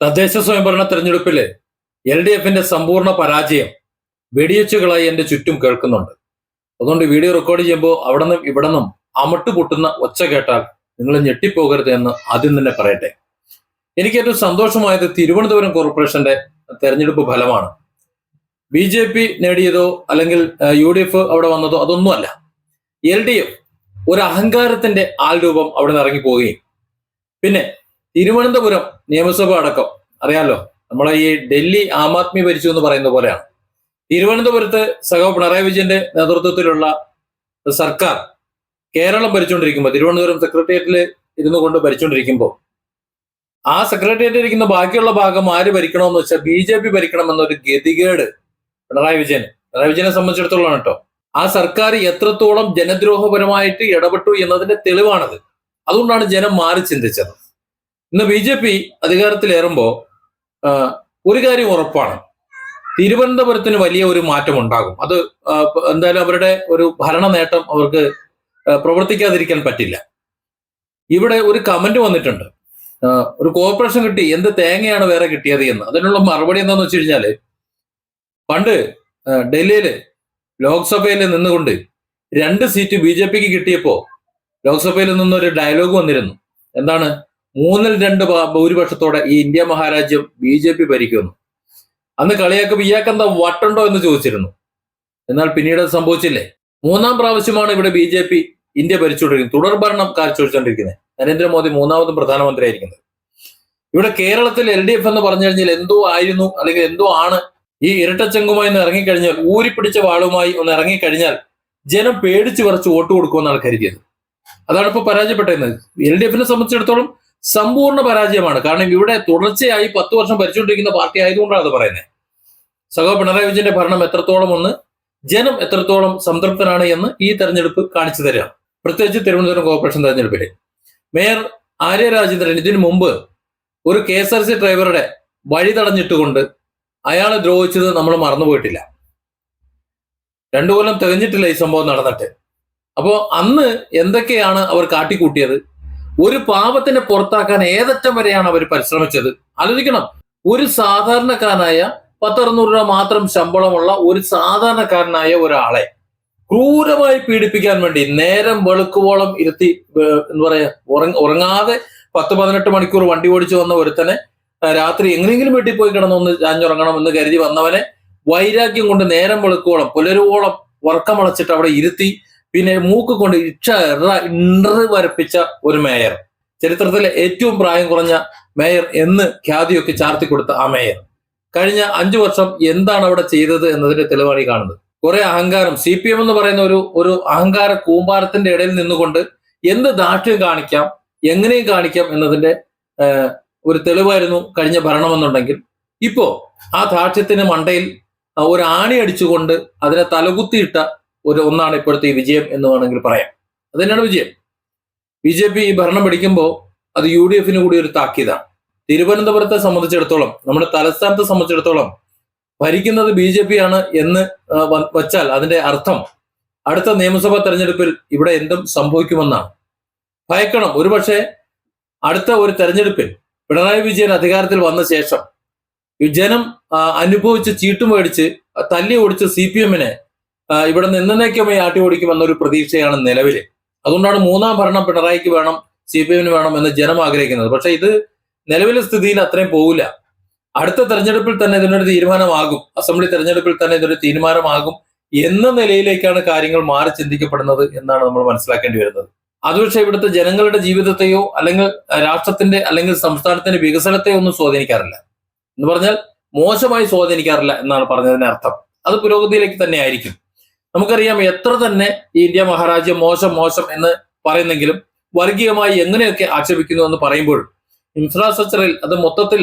തദ്ദേശ സ്വയംഭരണ തെരഞ്ഞെടുപ്പിൽ എൽ ഡി എഫിന്റെ സമ്പൂർണ പരാജയം വെടിയച്ചുകളായി എന്റെ ചുറ്റും കേൾക്കുന്നുണ്ട്. അതുകൊണ്ട് വീഡിയോ റെക്കോർഡ് ചെയ്യുമ്പോൾ അവിടെ നിന്നും ഇവിടെ നിന്നും അമട്ട് പൊട്ടുന്ന ഒച്ച കേട്ടാൽ നിങ്ങൾ ഞെട്ടിപ്പോകരുത് എന്ന് ആദ്യം തന്നെ പറയട്ടെ. എനിക്ക് ഏറ്റവും സന്തോഷമായത് തിരുവനന്തപുരം കോർപ്പറേഷന്റെ തെരഞ്ഞെടുപ്പ് ഫലമാണ്. ബി ജെ പി നേടിയതോ അല്ലെങ്കിൽ യു ഡി എഫ് അവിടെ വന്നതോ അതൊന്നുമല്ല. എൽ ഡി എഫ് ഒരു അഹങ്കാരത്തിന്റെ ആൾരൂപം അവിടെ നിന്ന് ഇറങ്ങി പോവുകയും പിന്നെ തിരുവനന്തപുരം നിയമസഭ അടക്കം. അറിയാമല്ലോ നമ്മളെ ഈ ഡൽഹി ആം ആദ്മി ഭരിച്ചു എന്ന് പറയുന്ന പോലെയാണ്. തിരുവനന്തപുരത്ത് സഹോ പിണറായി വിജയന്റെ നേതൃത്വത്തിലുള്ള സർക്കാർ കേരളം ഭരിച്ചുകൊണ്ടിരിക്കുമ്പോൾ തിരുവനന്തപുരം സെക്രട്ടേറിയറ്റിൽ ഇരുന്നു കൊണ്ട് ഭരിച്ചുകൊണ്ടിരിക്കുമ്പോൾ ആ സെക്രട്ടേറിയറ്റ് ഇരിക്കുന്ന ബാക്കിയുള്ള ഭാഗം ആര് ഭരിക്കണമെന്ന് വെച്ചാൽ ബി ജെ പി ഭരിക്കണമെന്നൊരു ഗതികേട് പിണറായി വിജയൻ പിണറായി വിജയനെ സംബന്ധിച്ചിടത്തോളം കേട്ടോ. ആ സർക്കാർ എത്രത്തോളം ജനദ്രോഹപരമായിട്ട് ഇടപെട്ടു എന്നതിന്റെ തെളിവാണത്. അതുകൊണ്ടാണ് ജനം മാറി ചിന്തിച്ചത്. ഇന്ന് ബി ജെ പി അധികാരത്തിലേറുമ്പോ ഒരു കാര്യം ഉറപ്പാണ്. തിരുവനന്തപുരത്തിന് വലിയ ഒരു മാറ്റം ഉണ്ടാകും അത് എന്തായാലും അവരുടെ ഒരു ഭരണ നേട്ടം അവർക്ക് പ്രവർത്തിക്കാതിരിക്കാൻ പറ്റില്ല. ഇവിടെ ഒരു കമന്റ് വന്നിട്ടുണ്ട്. ഒരു കോർപ്പറേഷൻ കിട്ടി എന്ത് തേങ്ങയാണ് വേറെ കിട്ടിയത് എന്ന്. അതിനുള്ള മറുപടി എന്താന്ന് വെച്ച് കഴിഞ്ഞാൽ പണ്ട് ഡൽഹിയിൽ ലോക്സഭയിൽ നിന്നുകൊണ്ട് രണ്ട് സീറ്റ് ബി ജെ പിക്ക് കിട്ടിയപ്പോ ലോക്സഭയിൽ നിന്നൊരു ഡയലോഗ് വന്നിരുന്നു. എന്താണ്? മൂന്നിൽ രണ്ട് ഭൂരിപക്ഷത്തോടെ ഈ ഇന്ത്യ മഹാരാജ്യം ബി ജെ പി ഭരിക്കുന്നു. അന്ന് കളിയാക്കുമ്പോൾ ഇയാൾക്കെന്താ വട്ടുണ്ടോ എന്ന് ചോദിച്ചിരുന്നു. എന്നാൽ പിന്നീട് അത് സംഭവിച്ചില്ലേ? മൂന്നാം പ്രാവശ്യമാണ് ഇവിടെ ബി ജെ പി ഇന്ത്യ ഭരിച്ചുകൊണ്ടിരിക്കുന്നത്. തുടർ ഭരണം കാഴ്ചവെച്ചുകൊണ്ടിരിക്കുന്നത്. നരേന്ദ്രമോദി മൂന്നാമതും പ്രധാനമന്ത്രിയായിരിക്കുന്നത്. ഇവിടെ കേരളത്തിൽ എൽ ഡി എഫ് എന്ന് പറഞ്ഞു കഴിഞ്ഞാൽ എന്തോ ആയിരുന്നു അല്ലെങ്കിൽ എന്തോ ആണ് ഈ ഇരട്ടച്ചെങ്കുമായി ഒന്ന് ഇറങ്ങിക്കഴിഞ്ഞാൽ ഊരിപ്പിടിച്ച വാളുമായി ഒന്ന് ഇറങ്ങിക്കഴിഞ്ഞാൽ ജനം പേടിച്ച് വിറച്ച് വോട്ട് കൊടുക്കുമെന്നാണ് കരുതിയത്. അതാണ് ഇപ്പൊ പരാജയപ്പെട്ടത്. എൽ ഡി എഫിനെ സംബന്ധിച്ചിടത്തോളം സമ്പൂർണ പരാജയമാണ്. കാരണം ഇവിടെ തുടർച്ചയായി പത്ത് വർഷം ഭരിച്ചുകൊണ്ടിരിക്കുന്ന പാർട്ടി ആയതുകൊണ്ടാണ് അത് പറയുന്നത്. സഹോ പിണറായി വിജയന്റെ ഭരണം എത്രത്തോളം ഒന്ന് ജനം എത്രത്തോളം സംതൃപ്തനാണ് എന്ന് ഈ തെരഞ്ഞെടുപ്പ് കാണിച്ചു തരാം. പ്രത്യേകിച്ച് തിരുവനന്തപുരം കോർപ്പറേഷൻ തെരഞ്ഞെടുപ്പിൽ മേയർ ആര്യ രാജേന്ദ്രൻ ഇതിനു മുമ്പ് ഒരു കെ എസ് ആർ സി ഡ്രൈവറുടെ വഴി തടഞ്ഞിട്ടുകൊണ്ട് അയാളെ ദ്രോഹിച്ചത് നമ്മൾ മറന്നുപോയിട്ടില്ല. രണ്ടു കൊല്ലം തികഞ്ഞിട്ടില്ല ഈ സംഭവം നടന്നിട്ട്. അപ്പോൾ അന്ന് എന്തൊക്കെയാണ് അവർ കാട്ടിക്കൂട്ടിയത്? ഒരു പാപത്തിനെ പുറത്താക്കാൻ ഏതറ്റം വരെയാണ് അവർ പരിശ്രമിച്ചത്? ആലോചിക്കണം. ഒരു സാധാരണക്കാരനായ പത്തറുന്നൂറ് രൂപ മാത്രം ശമ്പളമുള്ള ഒരു സാധാരണക്കാരനായ ഒരാളെ ക്രൂരമായി പീഡിപ്പിക്കാൻ വേണ്ടി നേരം വെളുക്കുവോളം ഇരുത്തി എന്താ പറയാ ഉറങ്ങ- ഉറങ്ങാതെ പത്ത് പതിനെട്ട് മണിക്കൂർ വണ്ടി ഓടിച്ചു വന്ന ഒരുത്തനെ രാത്രി എങ്ങനെയെങ്കിലും വീട്ടിൽ പോയി കിടന്നൊന്ന് ചാഞ്ഞുറങ്ങണം എന്ന് കരുതി വന്നവനെ വൈരാഗ്യം കൊണ്ട് നേരം വെളുക്കുവോളം പുലരുവോളം ഉറക്കമളച്ചിട്ട് അവിടെ ഇരുത്തി പിന്നെ മൂക്ക് കൊണ്ട് ഇക്ഷ എറ ഇണ്ടറ് വരപ്പിച്ച ഒരു മേയർ. ചരിത്രത്തിലെ ഏറ്റവും പ്രായം കുറഞ്ഞ മേയർ എന്ന് ഖ്യാതിയൊക്കെ ചാർത്തി കൊടുത്ത ആ മേയർ. കഴിഞ്ഞ അഞ്ചു വർഷം എന്താണ് അവിടെ ചെയ്തത് എന്നതിന്റെ തെളിവാണ് കാണുന്നത്. കുറെ അഹങ്കാരം സി പി എം എന്ന് പറയുന്ന ഒരു ഒരു അഹങ്കാര കൂമ്പാരത്തിന്റെ ഇടയിൽ നിന്നുകൊണ്ട് എന്ത് ദാഷ്ട്യം കാണിക്കാം എങ്ങനെയും കാണിക്കാം എന്നതിന്റെ ഒരു തെളിവായിരുന്നു കഴിഞ്ഞ ഭരണമെന്നുണ്ടെങ്കിൽ. ഇപ്പോ ആ ദാഷ്ട്യത്തിന് മണ്ടയിൽ ഒരു ആണി അടിച്ചുകൊണ്ട് അതിനെ തലകുത്തിയിട്ട ഒരു ഒന്നാണ് ഇപ്പോഴത്തെ ഈ വിജയം എന്ന് വേണമെങ്കിൽ പറയാം. അത് തന്നെയാണ് വിജയം? ബി ജെ പി ഈ ഭരണം പിടിക്കുമ്പോൾ അത് യു ഡി എഫിന് കൂടി ഒരു താക്കീതാണ്. തിരുവനന്തപുരത്തെ സംബന്ധിച്ചിടത്തോളം നമ്മുടെ തലസ്ഥാനത്തെ സംബന്ധിച്ചിടത്തോളം ഭരിക്കുന്നത് ബി ജെ പി ആണ് എന്ന് വച്ചാൽ അതിന്റെ അർത്ഥം അടുത്ത നിയമസഭാ തെരഞ്ഞെടുപ്പിൽ ഇവിടെ എന്തും സംഭവിക്കുമെന്നാണ്. ഭയക്കണം. ഒരുപക്ഷെ അടുത്ത ഒരു തെരഞ്ഞെടുപ്പിൽ പിണറായി വിജയൻ അധികാരത്തിൽ വന്ന ശേഷം ജനം അനുഭവിച്ച് ചീട്ടുമേടിച്ച് തല്ലി ഓടിച്ച് സി പി എമ്മിനെ ഇവിടെ നിന്ന് എന്നേക്കുമായി ആട്ടി ഓടിക്കുമെന്നൊരു പ്രതീക്ഷയാണ് നിലവിൽ അതുകൊണ്ടാണ് മൂന്നാം ഭരണം പിണറായിക്ക് വേണം സി പി എമ്മിന് വേണം എന്ന് ജനം ആഗ്രഹിക്കുന്നത്. പക്ഷെ ഇത് നിലവിലെ സ്ഥിതിയിൽ അത്രയും പോകില്ല അടുത്ത തെരഞ്ഞെടുപ്പിൽ തന്നെ ഇതിനൊരു തീരുമാനമാകും. അസംബ്ലി തെരഞ്ഞെടുപ്പിൽ തന്നെ ഇതൊരു തീരുമാനമാകും എന്ന നിലയിലേക്കാണ് കാര്യങ്ങൾ മാറി ചിന്തിക്കപ്പെടുന്നത് എന്നാണ് നമ്മൾ മനസ്സിലാക്കേണ്ടി വരുന്നത്. അത് പക്ഷേ ഇവിടുത്തെ ജനങ്ങളുടെ ജീവിതത്തെയോ അല്ലെങ്കിൽ രാഷ്ട്രത്തിന്റെ അല്ലെങ്കിൽ സംസ്ഥാനത്തിന്റെ വികസനത്തെയോ ഒന്നും സ്വാധീനിക്കാറില്ല. എന്ന് പറഞ്ഞാൽ മോശമായി സ്വാധീനിക്കാറില്ല എന്നാണ് പറഞ്ഞതിന്റെ അർത്ഥം അത് പുരോഗതിയിലേക്ക് തന്നെ ആയിരിക്കും. നമുക്കറിയാം എത്ര തന്നെ ഈ ഇന്ത്യ മഹാരാജ്യം മോശം മോശം എന്ന് പറയുന്നെങ്കിലും വർഗീയമായി എങ്ങനെയൊക്കെ ആക്ഷേപിക്കുന്നു എന്ന് പറയുമ്പോൾ ഇൻഫ്രാസ്ട്രക്ചറിൽ അത് മൊത്തത്തിൽ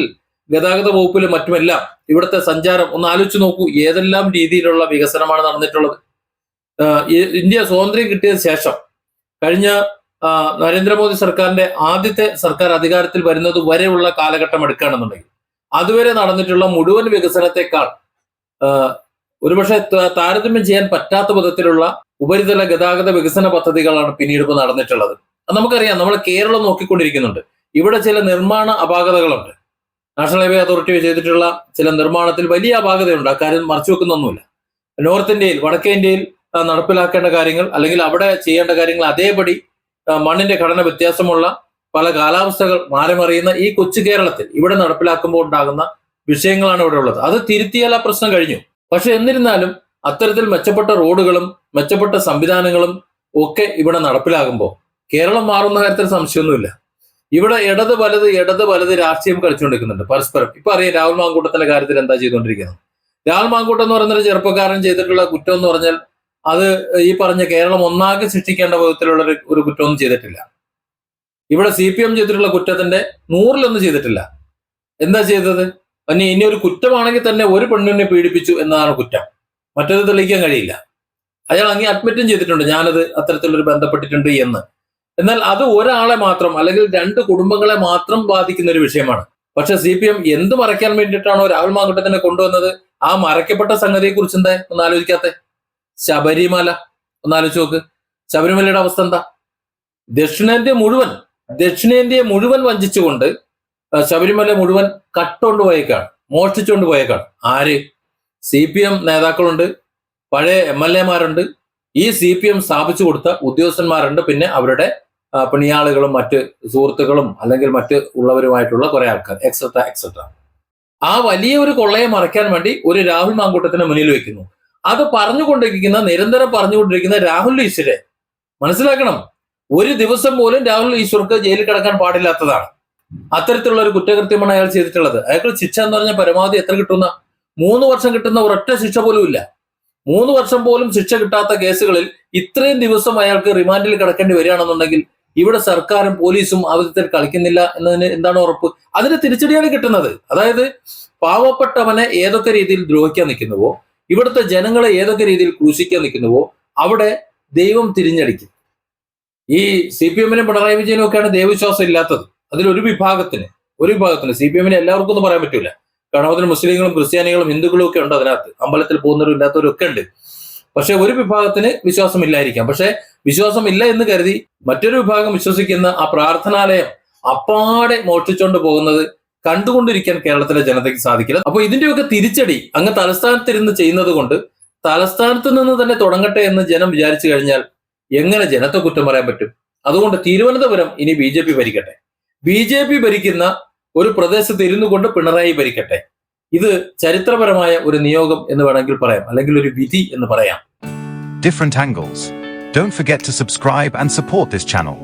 ഗതാഗത വകുപ്പിലും മറ്റുമെല്ലാം ഇവിടുത്തെ സഞ്ചാരം ഒന്ന് ആലോചിച്ച് നോക്കൂ ഏതെല്ലാം രീതിയിലുള്ള വികസനമാണ് നടന്നിട്ടുള്ളത്? ഇന്ത്യ സ്വാതന്ത്ര്യം കിട്ടിയതിനു ശേഷം കഴിഞ്ഞ നരേന്ദ്രമോദി സർക്കാരിന്റെ ആദ്യത്തെ സർക്കാർ അധികാരത്തിൽ വരുന്നത് വരെയുള്ള കാലഘട്ടം എടുക്കുകയാണെന്നുണ്ടെങ്കിൽ അതുവരെ നടന്നിട്ടുള്ള മുഴുവൻ വികസനത്തെക്കാൾ ഒരുപക്ഷെ താരതമ്യം ചെയ്യാൻ പറ്റാത്ത വിധത്തിലുള്ള ഉപരിതല ഗതാഗത വികസന പദ്ധതികളാണ് പിന്നീട് ഇപ്പോൾ നടന്നിട്ടുള്ളത്. നമുക്കറിയാം. നമ്മൾ കേരളം നോക്കിക്കൊണ്ടിരിക്കുന്നുണ്ട്. ഇവിടെ ചില നിർമ്മാണ അപാകതകളുണ്ട്. നാഷണൽ ഹൈവേ അതോറിറ്റി ചെയ്തിട്ടുള്ള ചില നിർമ്മാണത്തിൽ വലിയ അപാകതയുണ്ട്. അക്കാര്യം മറച്ചു വെക്കുന്നൊന്നുമില്ല. നോർത്ത് ഇന്ത്യയിൽ വടക്കേ ഇന്ത്യയിൽ നടപ്പിലാക്കേണ്ട കാര്യങ്ങൾ അല്ലെങ്കിൽ അവിടെ ചെയ്യേണ്ട കാര്യങ്ങൾ അതേപടി മണ്ണിന്റെ ഘടന വ്യത്യാസമുള്ള പല കാലാവസ്ഥകൾ മാറിമറിയുന്ന ഈ കൊച്ചു കേരളത്തിൽ ഇവിടെ നടപ്പിലാക്കുമ്പോൾ ഉണ്ടാകുന്ന വിഷയങ്ങളാണ് ഇവിടെ ഉള്ളത്. അത് തിരുത്തിയാൽ ആ പ്രശ്നം കഴിഞ്ഞു. പക്ഷെ എന്നിരുന്നാലും അത്തരത്തിൽ മെച്ചപ്പെട്ട റോഡുകളും മെച്ചപ്പെട്ട സംവിധാനങ്ങളും ഒക്കെ ഇവിടെ നടപ്പിലാകുമ്പോൾ കേരളം മാറുന്ന കാര്യത്തിൽ സംശയമൊന്നുമില്ല. ഇവിടെ ഇടത് വലത് ഇടത് വലത് രാഷ്ട്രീയം കളിച്ചുകൊണ്ടിരിക്കുന്നുണ്ട് പരസ്പരം. ഇപ്പൊ അറിയാം രാഹുൽ മാങ്കൂട്ടത്തിന്റെ കാര്യത്തിൽ എന്താ ചെയ്തുകൊണ്ടിരിക്കുന്നത്? രാഹുൽ മാങ്കൂട്ടം എന്ന് പറയുന്ന ഒരു ചെറുപ്പക്കാരൻ ചെയ്തിട്ടുള്ള കുറ്റം എന്ന് പറഞ്ഞാൽ അത് ഈ പറഞ്ഞ കേരളം ഒന്നാകെ സൃഷ്ടിക്കേണ്ട വിധത്തിലുള്ള ഒരു കുറ്റമൊന്നും ചെയ്തിട്ടില്ല. ഇവിടെ സി പി എം ചെയ്തിട്ടുള്ള കുറ്റത്തിന്റെ നൂറിലൊന്നും ചെയ്തിട്ടില്ല. എന്താ ചെയ്തത്? പിന്നെ ഇനി ഒരു കുറ്റമാണെങ്കിൽ തന്നെ ഒരു പെണ്ണിനെ പീഡിപ്പിച്ചു എന്നതാണ് കുറ്റം. മറ്റൊരു തെളിയിക്കാൻ കഴിയില്ല. അയാൾ അങ്ങേ അഡ്മിറ്റും ചെയ്തിട്ടുണ്ട് ഞാനത് അത്തരത്തിലൊരു ബന്ധപ്പെട്ടിട്ടുണ്ട് എന്ന്. എന്നാൽ അത് ഒരാളെ മാത്രം അല്ലെങ്കിൽ രണ്ട് കുടുംബങ്ങളെ മാത്രം ബാധിക്കുന്ന ഒരു വിഷയമാണ്. പക്ഷെ സി പി എം എന്ത് മറയ്ക്കാൻ വേണ്ടിയിട്ടാണോ രാഹുൽ മാങ്കട്ടത്തിനെ കൊണ്ടുവന്നത്? ആ മറയ്ക്കപ്പെട്ട സംഗതിയെ കുറിച്ച് എന്താ? ഒന്ന് ആലോചിക്കാത്ത. ശബരിമല. ഒന്ന് ആലോചിച്ച് നോക്ക്. ശബരിമലയുടെ അവസ്ഥ എന്താ? ദക്ഷിണേന്ത്യ മുഴുവൻ ദക്ഷിണേന്ത്യയെ മുഴുവൻ വഞ്ചിച്ചുകൊണ്ട് ശബരിമല മുഴുവൻ കട്ടുകൊണ്ട് പോയേക്കാണ് മോഷ്ടിച്ചുകൊണ്ട് പോയേക്കാണ്. ആര്? സി പി എം നേതാക്കളുണ്ട് പഴയ എം എൽ എമാരുണ്ട്. ഈ സി പി എം സ്ഥാപിച്ചു കൊടുത്ത ഉദ്യോഗസ്ഥന്മാരുണ്ട്. പിന്നെ അവരുടെ പണിയാളുകളും മറ്റ് സുഹൃത്തുക്കളും അല്ലെങ്കിൽ മറ്റ് ഉള്ളവരുമായിട്ടുള്ള കുറെ ആൾക്കാർ എക്സെട്ര എക്സെട്ര ആ വലിയ ഒരു കൊള്ളയെ മറയ്ക്കാൻ വേണ്ടി ഒരു രാഹുൽ മാങ്കൂട്ടത്തിന് മുന്നിൽ വെക്കുന്നു. അത് പറഞ്ഞുകൊണ്ടിരിക്കുന്ന നിരന്തരം പറഞ്ഞുകൊണ്ടിരിക്കുന്ന രാഹുൽ ഈശ്വരെ മനസ്സിലാക്കണം? ഒരു ദിവസം പോലും രാഹുൽ ഈശ്വർക്ക് ജയിലിൽ കിടക്കാൻ പാടില്ലാത്തതാണ്. അത്തരത്തിലുള്ള ഒരു കുറ്റകൃത്യമാണ് അയാൾ ചെയ്തിട്ടുള്ളത്. അയാൾക്ക് ശിക്ഷ എന്ന് പറഞ്ഞാൽ പരമാവധി എത്ര കിട്ടുന്ന മൂന്ന് വർഷം കിട്ടുന്ന ഒരൊറ്റ ശിക്ഷ പോലും ഇല്ല. മൂന്ന് വർഷം പോലും ശിക്ഷ കിട്ടാത്ത കേസുകളിൽ ഇത്രയും ദിവസം അയാൾക്ക് റിമാൻഡിൽ കിടക്കേണ്ടി വരികയാണെന്നുണ്ടെങ്കിൽ ഇവിടെ സർക്കാരും പോലീസും ആ വിധത്തിൽ കളിക്കുന്നില്ല എന്നതിന് എന്താണ് ഉറപ്പ്? അതിന് തിരിച്ചടിയാണ് കിട്ടുന്നത്. അതായത് പാവപ്പെട്ടവനെ ഏതൊക്കെ രീതിയിൽ ദ്രോഹിക്കാൻ നിൽക്കുന്നുവോ ഇവിടുത്തെ ജനങ്ങളെ ഏതൊക്കെ രീതിയിൽ ക്രൂശിക്കാൻ നിൽക്കുന്നുവോ അവിടെ ദൈവം തിരിഞ്ഞടിക്കും. ഈ സി പി എമ്മിനും പിണറായി വിജയനും ഒക്കെയാണ് ദൈവവിശ്വാസം ഇല്ലാത്തത്. അതിലൊരു വിഭാഗത്തിന് ഒരു വിഭാഗത്തിന് സി പി എമ്മിന് എല്ലാവർക്കും ഒന്നും പറയാൻ പറ്റൂല. കാരണം അതിന് മുസ്ലിങ്ങളും ക്രിസ്ത്യാനികളും ഹിന്ദുക്കളും ഒക്കെ ഉണ്ട് അതിനകത്ത്. അമ്പലത്തിൽ പോകുന്നവരും ഇല്ലാത്തവരും ഒക്കെ ഉണ്ട്. പക്ഷെ ഒരു വിഭാഗത്തിന് വിശ്വാസം ഇല്ലായിരിക്കാം. പക്ഷെ വിശ്വാസം ഇല്ല എന്ന് കരുതി മറ്റൊരു വിഭാഗം വിശ്വസിക്കുന്ന ആ പ്രാർത്ഥനാലയം അപ്പാടെ മോഷ്ടിച്ചുകൊണ്ട് പോകുന്നത് കണ്ടുകൊണ്ടിരിക്കാൻ കേരളത്തിലെ ജനതയ്ക്ക് സാധിക്കില്ല. അപ്പൊ ഇതിന്റെയൊക്കെ തിരിച്ചടി അങ്ങ് തലസ്ഥാനത്തിരുന്ന് ചെയ്യുന്നത് കൊണ്ട് തലസ്ഥാനത്ത് നിന്ന് തന്നെ തുടങ്ങട്ടെ എന്ന് ജനം വിചാരിച്ചു കഴിഞ്ഞാൽ എങ്ങനെ ജനത്തെ കുറ്റം പറയാൻ പറ്റും? അതുകൊണ്ട് തിരുവനന്തപുരം ഇനി ബി ജെ പി ഭരിക്കട്ടെ. ബി ജെ പി ഭരിക്കുന്ന ഒരു പ്രദേശത്ത് ഇരുന്നു കൊണ്ട് പിണറായി ഭരിക്കട്ടെ ഇത് ചരിത്രപരമായ ഒരു നിയോഗം എന്ന് വേണമെങ്കിൽ പറയാം അല്ലെങ്കിൽ ഒരു വിധി എന്ന് പറയാം different angles. Don't forget to subscribe and support this channel.